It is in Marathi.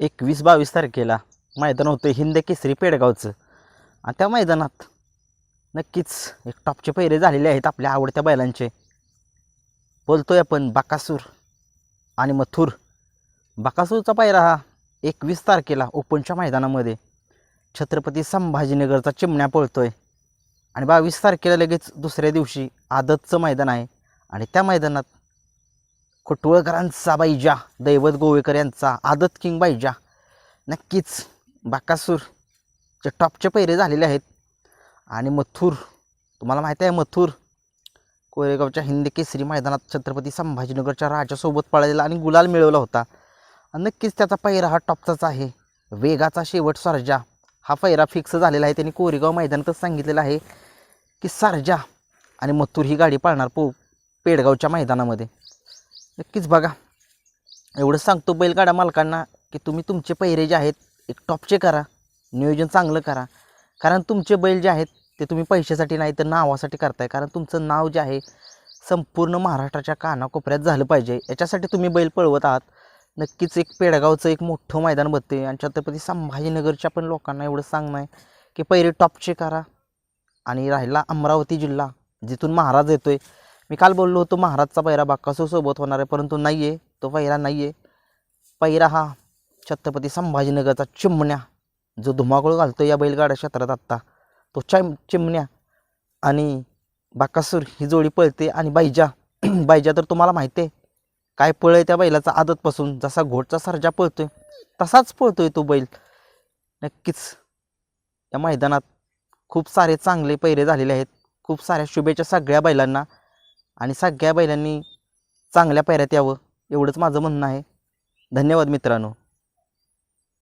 एकवीस बावीस तारखेला मैदान होतं हिंद केसरी पेडगावचं. आणि त्या मैदानात नक्कीच एक टॉपचे पैरे झालेले आहेत आपल्या आवडत्या बैलांचे. बोलतोय आपण बाकासूर आणि मथुर. बाकासूरचा पायरा हा एकवीस तारखेला ओपनच्या मैदानामध्ये छत्रपती संभाजीनगरचा चिमण्या पळतोय. आणि बावीस तारखेला लगेच दुसऱ्या दिवशी आदतचं मैदान आहे. आणि त्या मैदानात कुटवळकरांचा बाईजा दैवत गोवेकर यांचा आदत किंग बाईजा नक्कीच बाकासूरचे टॉपचे पैरे झालेले आहेत. आणि मथुर तुम्हाला माहिती आहे मथुर? कोरेगावच्या हिंदी केसरी मैदानात छत्रपती संभाजीनगरच्या राजासोबत पळालेला आणि गुलाल मिळवला होता. नक्कीच त्याचा पैरा हा टॉपचाच आहे. वेगाचा शेवट सरजा. हा पैरा फिक्स झालेला आहे. त्यांनी कोरेगाव मैदानातच सांगितलेलं आहे की सरजा आणि मथुर ही गाडी पाळणार पो पेडगावच्या मैदानामध्ये. नक्कीच बघा. एवढं सांगतो बैलगाडा मालकांना की तुम्ही तुमचे पैरे जे आहेत एक टॉपचे करा. नियोजन चांगलं करा. कारण तुमचे बैल जे आहेत ते तुम्ही पैशासाठी नाही तर नावासाठी करताय. कारण तुमचं नाव जे आहे संपूर्ण महाराष्ट्राच्या कानाकोपऱ्यात झालं पाहिजे. याच्यासाठी तुम्ही बैल पळवत आहात. नक्कीच एक पेडगावचं एक मोठं मैदान बघते आणि छत्रपती संभाजीनगरच्या पण लोकांना एवढं सांगणं आहे की पैरे टॉपचे करा. आणि राहिला अमरावती जिल्हा जिथून महाराज येतो आहे मी काल बोललो होतो महाराजचा पहिरा बाकासूरसोबत होणार आहे परंतु नाही आहे तो पैरा नाही आहे पैरा हा छत्रपती संभाजीनगरचा चिमण्या जो धुमाकूळ घालतो या बैलगाड्या क्षेत्रात आत्ता. तो चिम चिमण्या आणि बाकासूर ही जोडी पळते आणि बायजा बायजा तर तुम्हाला माहिती आहे काय पळ आहे त्या बैलाचा आदतपासून जसा घोटचा सरजा पळतोय तसाच पळतोय तो बैल. नक्कीच या मैदानात खूप सारे चांगले पैरे झालेले आहेत खूप साऱ्या शुभेच्छा सगळ्या बैलांना. आणि सगळ्या बैलांनी चांगल्या पैऱ्यात यावं एवढंच माझं म्हणणं आहे. धन्यवाद मित्रांनो.